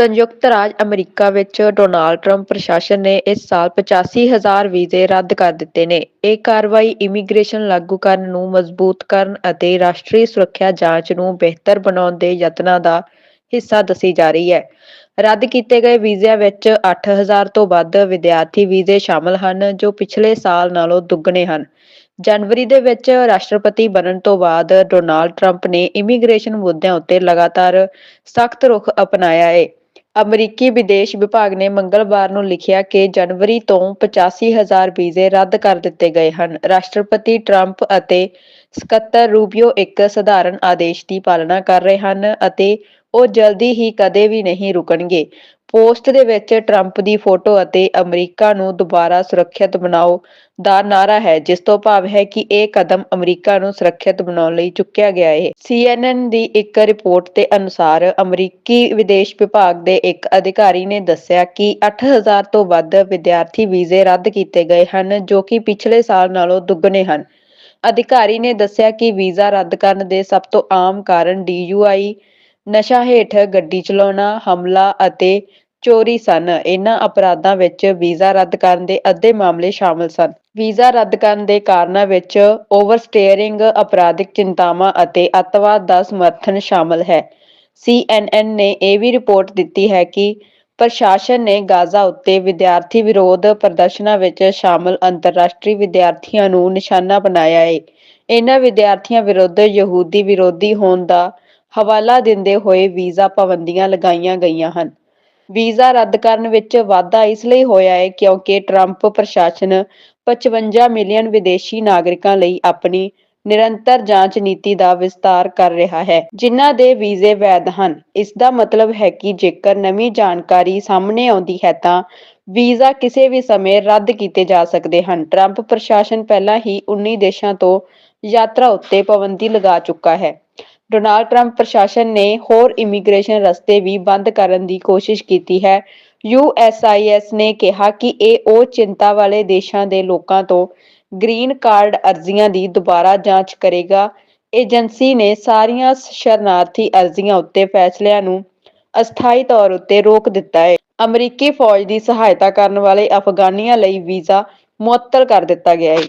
ਸੰਯੁਕਤ ਰਾਜ ਅਮਰੀਕਾ ਵਿੱਚ ਡੋਨਾਲਡ ਟਰੰਪ ਪ੍ਰਸ਼ਾਸਨ ਨੇ ਇਸ ਸਾਲ 85,000 ਵੀਜ਼ੇ ਰੱਦ ਕਰ ਦਿੱਤੇ ਨੇ। ਇਹ ਕਾਰਵਾਈ ਇਮੀਗ੍ਰੇਸ਼ਨ ਲਾਗੂ ਕਰਨ ਨੂੰ ਮਜ਼ਬੂਤ ਕਰਨ ਅਤੇ ਰਾਸ਼ਟਰੀ ਸੁਰੱਖਿਆ ਜਾਂਚ ਨੂੰ ਬਿਹਤਰ ਬਣਾਉਣ ਦੇ ਯਤਨਾਂ ਦਾ ਹਿੱਸਾ ਦੱਸੀ ਜਾ ਰਹੀ ਹੈ। ਰੱਦ ਕੀਤੇ ਗਏ ਵੀਜ਼ਿਆਂ ਵਿੱਚ 8,000 ਤੋਂ ਵੱਧ ਵਿਦਿਆਰਥੀ ਵੀਜ਼ੇ ਸ਼ਾਮਲ ਹਨ, ਜੋ ਪਿਛਲੇ ਸਾਲ ਨਾਲੋਂ ਦੁੱਗਣੇ ਹਨ। ਜਨਵਰੀ ਦੇ ਵਿੱਚ ਰਾਸ਼ਟਰਪਤੀ ਬਣਨ ਤੋਂ ਬਾਅਦ ਡੋਨਾਲਡ ਟਰੰਪ ਨੇ ਇਮੀਗ੍ਰੇਸ਼ਨ ਮੁੱਦਿਆਂ ਉੱਤੇ ਲਗਾਤਾਰ ਸਖਤ ਰੁਖ ਅਪਣਾਇਆ ਹੈ। ਅਮਰੀਕੀ ਵਿਦੇਸ਼ ਵਿਭਾਗ ਨੇ ਮੰਗਲਵਾਰ ਨੂੰ ਲਿਖਿਆ ਕਿ ਜਨਵਰੀ ਤੋਂ 85,000 ਵੀਜ਼ੇ ਰੱਦ ਕਰ ਦਿੱਤੇ ਗਏ ਹਨ। ਰਾਸ਼ਟਰਪਤੀ ਟਰੰਪ ਅਤੇ ਸਕੱਤਰ ਰੂਬੀਓ ਇੱਕ ਸਧਾਰਨ ਆਦੇਸ਼ ਦੀ ਪਾਲਣਾ ਕਰ ਰਹੇ ਹਨ ਅਤੇ ਉਹ ਜਲਦੀ ਹੀ ਕਦੇ ਵੀ ਨਹੀਂ ਰੁਕਣਗੇ। ਪੋਸਟ ਦੇ ਵਿੱਚ ਟਰੰਪ ਦੀ ਫੋਟੋ ਅਤੇ ਅਮਰੀਕਾ ਨੂੰ ਦੁਬਾਰਾ ਸੁਰੱਖਿਅਤ ਬਣਾਓ ਦਾ ਨਾਅਰਾ ਹੈ, ਜਿਸ ਤੋਂ ਭਾਵ ਹੈ ਕਿ ਇਹ ਕਦਮ ਅਮਰੀਕਾ ਨੂੰ ਸੁਰੱਖਿਅਤ ਬਣਾਉਣ ਲਈ ਚੁੱਕਿਆ ਗਿਆ ਹੈ। ਸੀਐਨਐਨ ਦੀ ਇੱਕ ਰਿਪੋਰਟ ਦੇ ਅਨੁਸਾਰ ਅਮਰੀਕੀ ਵਿਦੇਸ਼ ਵਿਭਾਗ ਦੇ ਇੱਕ ਅਧਿਕਾਰੀ ਨੇ ਦੱਸਿਆ ਕਿ 8,000 ਤੋਂ ਵੱਧ ਵਿਦਿਆਰਥੀ ਵੀਜ਼ੇ ਰੱਦ ਕੀਤੇ ਗਏ ਹਨ, ਜੋ ਕਿ ਪਿਛਲੇ ਸਾਲ ਨਾਲੋਂ ਦੁੱਗਣੇ ਹਨ। ਅਧਿਕਾਰੀ ਨੇ ਦੱਸਿਆ ਕਿ ਵੀਜ਼ਾ ਰੱਦ ਕਰਨ ਦੇ ਸਭ ਤੋਂ ਆਮ ਕਾਰਨ ਡੀਯੂਆਈ, ਨਸ਼ਾ ਹੇਠ ਗੱਡੀ ਚਲਾਉਣਾ, ਹਮਲਾ ਅਤੇ ਚੋਰੀ ਸਨ। ਇਨ੍ਹਾਂ ਅਪਰਾਧਾਂ ਵਿੱਚ ਵੀਜ਼ਾ ਰੱਦ ਕਰਨ ਦੇ ਅੱਧੇ ਮਾਮਲੇ ਸ਼ਾਮਲ ਸਨ। ਵੀਜ਼ਾ ਰੱਦ ਕਰਨ ਦੇ ਕਾਰਨਾਂ ਵਿੱਚ ਓਵਰਸਟੇਅਰਿੰਗ, ਅਪਰਾਧਿਕ ਚਿੰਤਾਵਾਂ ਅਤੇ ਅੱਤਵਾਦ ਦਾ ਸਮਰਥਨ ਸ਼ਾਮਲ ਹੈ। ਸੀਐਨਐਨ ਨੇ ਇਹ ਵੀ ਰਿਪੋਰਟ ਦਿੱਤੀ ਹੈ ਕਿ ਪ੍ਰਸ਼ਾਸਨ ਨੇ ਗਾਜ਼ਾ ਉੱਤੇ ਵਿਦਿਆਰਥੀ ਵਿਰੋਧ ਪ੍ਰਦਰਸ਼ਨਾਂ ਵਿੱਚ ਸ਼ਾਮਲ ਅੰਤਰਰਾਸ਼ਟਰੀ ਵਿਦਿਆਰਥੀਆਂ ਨੂੰ ਨਿਸ਼ਾਨਾ ਬਣਾਇਆ ਹੈ। ਇਨ੍ਹਾਂ ਵਿਦਿਆਰਥੀਆਂ ਵਿਰੁੱਧ ਯਹੂਦੀ ਵਿਰੋਧੀ ਹੋਣ ਦਾ ਹਵਾਲਾ ਦਿੰਦੇ ਹੋਏ ਵੀਜ਼ਾ ਪਾਬੰਦੀਆਂ ਲਗਾਈਆਂ ਗਈਆਂ ਹਨ। ਵੀਜ਼ਾ ਰੱਦ ਕਰਨ ਵਿੱਚ ਵਾਧਾ ਇਸ ਲਈ ਹੋਇਆ ਹੈ ਕਿਉਂਕਿ ਟਰੰਪ ਪ੍ਰਸ਼ਾਸਨ ਪਚਵੰਜਾ ਮਿਲੀਅਨ ਵਿਦੇਸ਼ੀ ਨਾਗਰਿਕਾਂ ਲਈ ਆਪਣੀ ਨਿਰੰਤਰ ਜਾਂਚ ਨੀਤੀ ਦਾ ਵਿਸਤਾਰ ਕਰ ਰਿਹਾ ਹੈ, ਜਿਨ੍ਹਾਂ ਦੇ ਵੀਜ਼ੇ ਵੈਧ ਹਨ। ਇਸਦਾ ਮਤਲਬ ਹੈ ਕਿ ਜੇਕਰ ਨਵੀਂ ਜਾਣਕਾਰੀ ਸਾਹਮਣੇ ਆਉਂਦੀ ਹੈ ਤਾਂ ਵੀਜ਼ਾ ਕਿਸੇ ਵੀ ਸਮੇਂ ਰੱਦ ਕੀਤੇ ਜਾ ਸਕਦੇ ਹਨ। ਟਰੰਪ ਪ੍ਰਸ਼ਾਸਨ ਪਹਿਲਾਂ ਹੀ ਉੱਨੀ ਦੇਸ਼ਾਂ ਤੋਂ ਯਾਤਰਾ ਉੱਤੇ ਪਾਬੰਦੀ ਲਗਾ ਚੁੱਕਾ ਹੈ। ਡੋਨਾਲਡ ਟਰੰਪ ਪ੍ਰਸ਼ਾਸਨ ਨੇ ਹੋਰ ਇਮੀਗ੍ਰੇਸ਼ਨ ਰਸਤੇ ਵੀ ਬੰਦ ਕਰਨ ਦੀ ਕੋਸ਼ਿਸ਼ ਕੀਤੀ ਹੈ। ਯੂਐਸਸੀਆਈਐਸ ਨੇ ਕਿਹਾ ਕਿ ਇਹ ਉਹ ਚਿੰਤਾ ਵਾਲੇ ਦੇਸ਼ਾਂ ਦੇ ਲੋਕਾਂ ਤੋਂ ਗ੍ਰੀਨ ਕਾਰਡ ਅਰਜ਼ੀਆਂ ਦੀ ਦੁਬਾਰਾ ਜਾਂਚ ਕਰੇਗਾ। ਏਜੰਸੀ ਨੇ ਸਾਰੀਆਂ ਸ਼ਰਨਾਰਥੀ ਅਰਜ਼ੀਆਂ ਉੱਤੇ ਫੈਸਲਿਆਂ ਨੂੰ ਅਸਥਾਈ ਤੌਰ ਉੱਤੇ ਰੋਕ ਦਿੱਤਾ ਹੈ। ਅਮਰੀਕੀ ਫ਼ੌਜ ਦੀ ਸਹਾਇਤਾ ਕਰਨ ਵਾਲੇ ਅਫ਼ਗਾਨੀਆਂ ਲਈ ਵੀਜ਼ਾ ਮੁਅੱਤਲ ਕਰ ਦਿੱਤਾ ਗਿਆ ਹੈ।